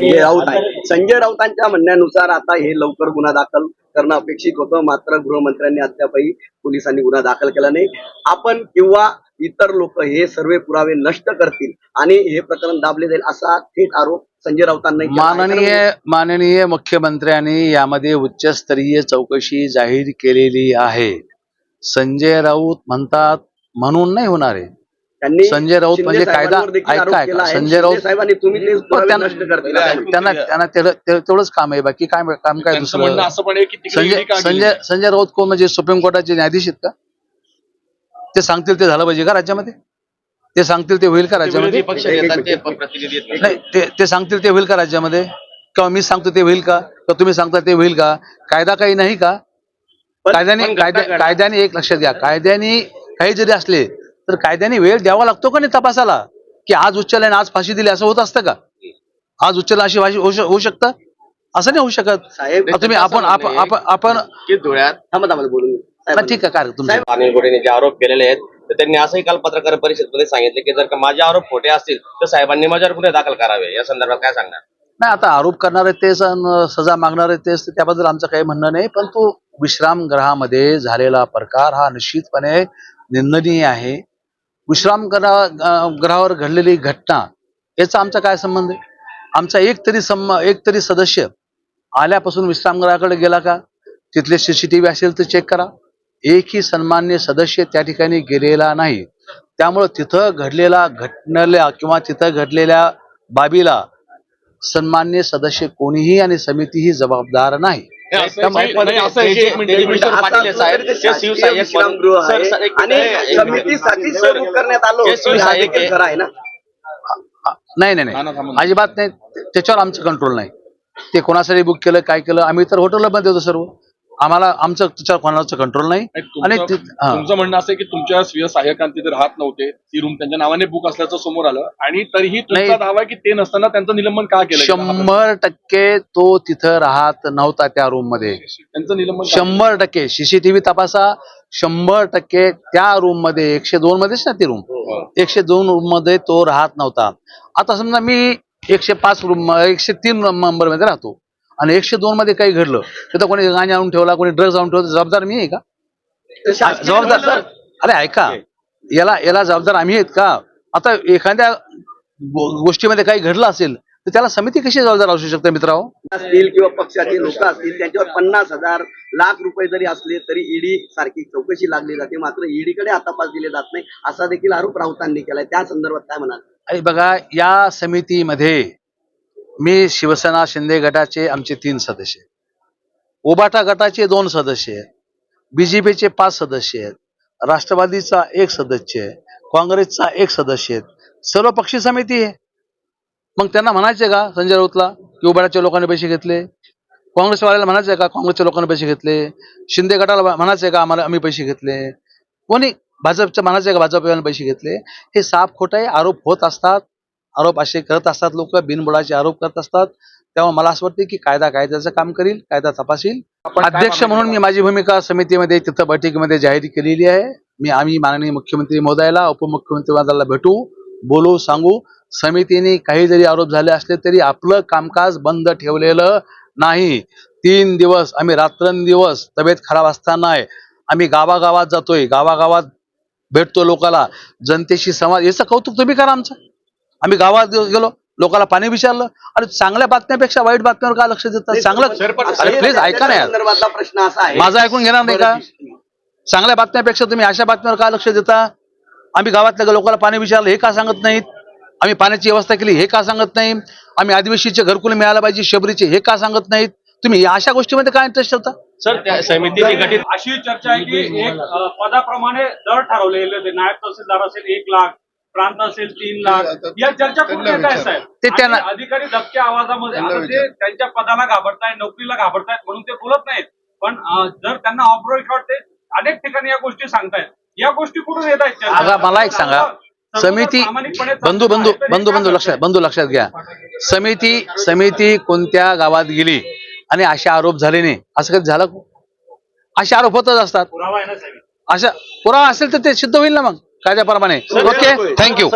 संजय राऊत आहे. संजय राऊतांच्या म्हणण्यानुसार आता हे लवकर गुन्हा दाखल करणं अपेक्षित होतं. मात्र गृहमंत्र्यांनी अद्यापही पोलिसांनी गुन्हा दाखल केला नाही. आपण किंवा इतर लोक हे सर्व पुरावे नष्ट करतील आणि हे प्रकरण दाबले जाईल असा थेट आरोप संजय राऊतांनी. माननीय माननीय मुख्यमंत्र्यांनी यामध्ये उच्चस्तरीय चौकशी जाहीर केलेली आहे. संजय राऊत म्हणतात म्हणून नाही होणार आहे. त्यांनी संजय राऊत म्हणजे कायदा- ऐका, ऐका. संजय राऊत- साहेबांनी तुम्ही पुरावे त्यांना- नष्ट करतील. त्यांना त्यांना तेवढं- तेवढंच काम आहे. बाकी काय काम काय त्यांचं म्हणणं दुसरं असं पण आहे की तिकडे संजय ED का गेली? संजय संजय राऊत कोण म्हणजे सुप्रीम कोर्टाचे न्यायाधीश आहेत का? ते सांगतील ते झालं पाहिजे का राज्यामध्ये? ते सांगतील ते होईल का राज्यामध्ये? विरोधी पक्ष नेता ते प्रतिनिधी आहेत. नाही ते ते सांगतील ते होईल का राज्यामध्ये? किंवा मी सांगतो ते होईल का? किंवा तुम्ही सांगता ते होईल का? कायदा काही नाही का? पण- कायद्याने पण कायद्या घटना- कायद्याने एक लक्षात घ्या. कायद्याने काही जरी असले तर कायद्याने वेळ द्यावा लागतो का नाही तपासाला? की आज उच्च न्यायालयाने आज फाशी दिली असं होत असतं का? आज उच्च न्यायालयाची फाशी होऊ शक- होऊ शकतं? असं नाही होऊ शकत. साहेब तुम्ही आपण आपण धुळ्यात बोलून ठीक आहे काय तुमचं अनिल गोडेने जे आरोप केलेले आहेत तर त्यांनी असंही काल पत्रकार परिषदेमध्ये सांगितले की जर का माझे आरोप खोटे असतील तर साहेबांनी माझ्यावर गुन्हे दाखल करावे. या संदर्भात काय सांगणार? नाही आता आरोप करणारे तेच सजा मागणारे तेच त्याबद्दल आमचं काही म्हणणं नाही. पण तो विश्राम ग्रहामध्ये झालेला प्रकार हा निश्चितपणे निंदनीय आहे. विश्राम ग्रह ग्रहावर घडलेली घटना याचा आमचा काय संबंध आहे? आमचा एक तरी सम एक तरी सदस्य आल्यापासून विश्रामगृहाकडे गेला का? तिथले सीसीटीव्ही असेल तर चेक करा. एकही सन्मान्य सदस्य त्या ठिकाणी गेलेला नाही. त्यामुळं तिथं घडलेला घटनेला किंवा तिथं घडलेल्या बाबीला सन्मान्य सदस्य कोणीही आणि समितीही जबाबदार नाही. नाही, नाही नाही. अजिबात नाही. त्याच्यावर आमचं कंट्रोल नाही. ते कोणासाठी बुक केलं काय केलं आम्ही तर हॉटेलला मध्ये होतो सर्व. आम्हाला आमचं त्याच्यावर कोणाचं कंट्रोल नाही आणि तुमचं ते- हा. तुमचं म्हणणं असं आहे की तुमच्या स्वीय सहाय्यकांती जर राहत नव्हते ती रूम त्यांच्या नावाने बुक असल्याचं समोर आलं आणि तरीही तुमचा नाही. दावा आहे की ते नसताना त्यांचं निलंबन का केलं गेलं? हा प्रश्न. शंभर टक्के तो तिथं राहत नव्हता त्या रूममध्ये त्यांचं निलंबन का केलं? शंभर टक्के सीसीटीव्ही तपासा शंभर टक्के त्या रूममध्ये एकशे दोन मध्येच ना ती रूम हो. एकशे दोन रूममध्ये तो राहत नव्हता आता समजा मी एकशे पाच रूम एकशे तीन नंबरमध्ये राहतो आणि एकशे दोन मध्ये काही घडलं तिथं कोणी गांजा आणून ठेवला कोणी ड्रग्ज आणून ठेवला जबाबदार मी आहे का? जबाबदार सर अरे ऐका याला याला जबाबदार आम्ही आहेत का? आता एखाद्या गोष्टीमध्ये काही घडलं असेल तर त्याला समिती कशी जबाबदार असू शकते मित्रांनो? असतील किंवा पक्षाचे लोक असतील त्यांच्यावर पन्नास हजार लाख रुपये जरी असले तरी ईडी सारखी चौकशी लागली जाते मात्र ईडी कडे आता पास दिले जात नाही असा देखील आरोप राऊतांनी केलाय. त्या संदर्भात काय म्हणाल? बघा या समितीमध्ये मी शिवसेना शिंदे गटाचे आमचे तीन सदस्य आहेत. उबाटा गटाचे दोन सदस्य आहेत. बीजेपीचे पाच सदस्य आहेत. राष्ट्रवादीचा एक सदस्य आहे. काँग्रेसचा एक सदस्य आहेत. सर्व पक्षी समिती आहे. मग त्यांना म्हणायचे का संजय राऊतला की उबाटाच्या लोकांनी पैसे घेतले? काँग्रेसवाल्याला म्हणायचं का काँग्रेसच्या लोकांनी पैसे घेतले? शिंदे गटाला म्हणायचे का आम्हाला आम्ही पैसे घेतले? कोणी भाजपच्या म्हणायचे का भाजपवाल्याने पैसे घेतले? हे साफ खोटे आरोप होत असतात. आरोप असे करत असतात लोक बिनबुडाचे आरोप करत असतात. तेव्हा मला असं वाटतं की कायदा कायद्याचं काम करील कायदा तपासील. अध्यक्ष म्हणून मी माझी भूमिका समितीमध्ये तिथं बैठकीमध्ये जाहीर केलेली आहे. मी आम्ही माननीय मुख्यमंत्री महोदयाला उपमुख्यमंत्री महोदयाला भेटू बोलू सांगू. समितीने काही जरी आरोप झाले असले तरी आपलं कामकाज बंद ठेवलेलं नाही. तीन दिवस आम्ही रात्रंदिवस तब्येत खराब असताना आहे. आम्ही गावागावात जातोय गावागावात भेटतो लोकाला. जनतेशी संवाद याचं कौतुक तुम्ही करा आमचं. आम्ही गावात गेलो लोकांना पाणी विचारलं आणि चांगल्या बातम्यापेक्षा वाईट बातम्यावर का लक्ष देतात चांगलं अरे प्लीज ऐका ना त्या यार. संदर्भातला प्रश्न असा आहे. माझं ऐकून घेणार नाही का? चांगल्या बातम्यापेक्षा तुम्ही अशा बातम्यावर का लक्ष देता? आम्ही गावातल्या लोकांना पाणी विचारलं हे का सांगत नाहीत? आम्ही पाण्याची व्यवस्था केली हे का सांगत नाही? आम्ही आदिवासीचे घरकुल मिळायला पाहिजे शबरीचे हे का सांगत नाहीत? तुम्ही या अशा गोष्टीमध्ये काय इंटरेस्ट ठेवता? सर त्या समितीने गठीत अशी चर्चा आहे की एक पदाप्रमाणे दर ठरवलेले होते. नायब तहसीलदार असेल एक लाख प्रांत असेल तीन लाख. या चर्चा कुठे येत आहे साहेब. ते त्यांना- आणि अधिकारी धक्क्या आवाजामध्ये आता ते त्यांच्या पदाला घाबरतायत नोकरीला घाबरतायत म्हणून ते बोलत नाहीत. पण जर त्यांना ऑफ रेकॉर्ड ते अनेक ठिकाणी या गोष्टी सांगतायत. या गोष्टी कुठून येत आहेत? मला एक सांगा. समिती बंधू बंधू बंधू बंधू लक्षात? बंधू लक्षात घ्या. समिती समिती कोणत्या गावात गेली आणि असे आरोप झाले नाही? असं कधी झालं? असे आरोप होतच असतात. पुरावा आहे ना साहेब. अशा पुरावा असेल तर ते सिद्ध होईल ना मग? कायद्याप्रमाणे. ओके? थँक्यू